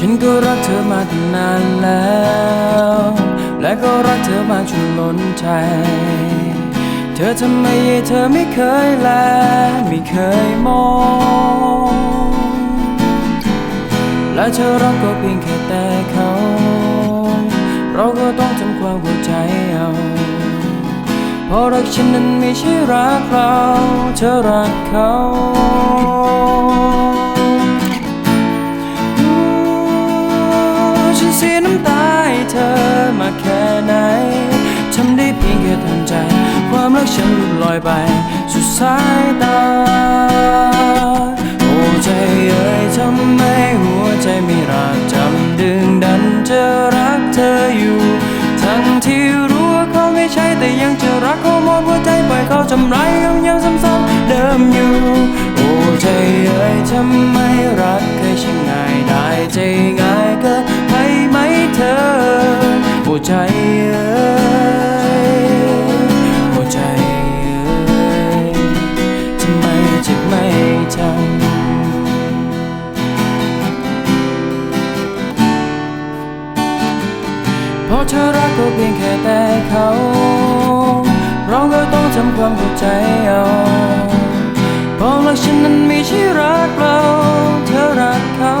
ฉันก็รักเธอมาตั้งนานแล้ว และก็รักเธอมาจนล้นใจ เธอทำไมเธอไม่เคยแล ไม่เคยมอง และเธอรักก็เพียงแค่แต่เขา เราก็ต้องทำความเข้าใจเอาเพราะรักฉันนั้นไม่ใช่รักเรา เธอรักเขา ไหนทำได้เพียงแค่ทำใจ ความรักฉันหลุดลอยไป สุดสายตา โอ้ใจเอ่ยทำไมหัวใจไม่รักจำดึงดันจะรักเธออยู่ ทั้งที่รู้ว่าเขาไม่ใช่แต่ยังจะรักเขาหมดหัวใจปล่อยเขาทำร้ายย้ำย้ำซ้ำๆเดิมอยู่ โอ้ใจเอ่ยทำไมรักเคยช่างง่ายได้ใจง่าย ใจเอ่ยโอ้ใจเอ่ยทำไมจ็บไม่จำเพราะเธอรักก็เพียงแค่แต่เขา เราก็ต้องทำความเข้าใจเอาเพราะรักฉันนั้นไม่ใช่รักเรา เธอรักเขา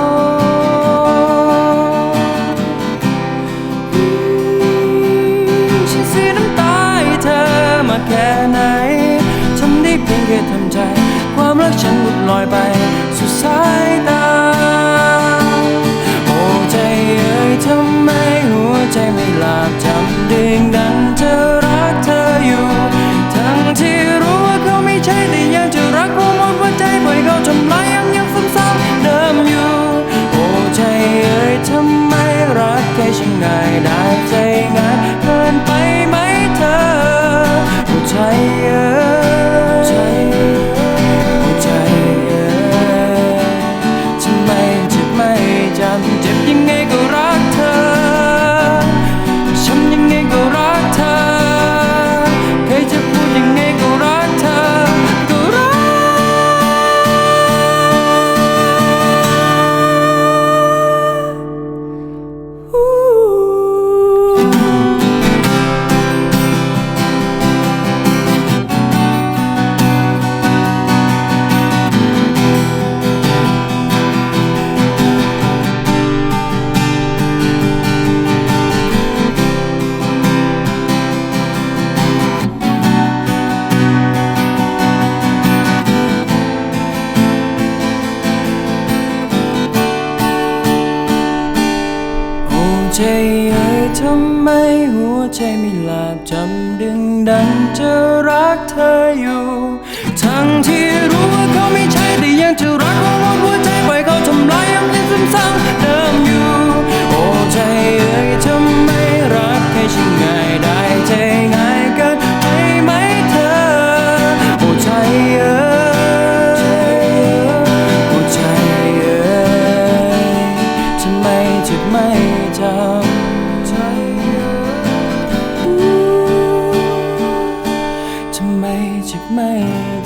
แค่ทำใจ ความรักฉันหลุดลอยไปสุดสายตา ใจเอ่ยทำไมหัวใจไม่หลับจำดึงดันเจอ mine.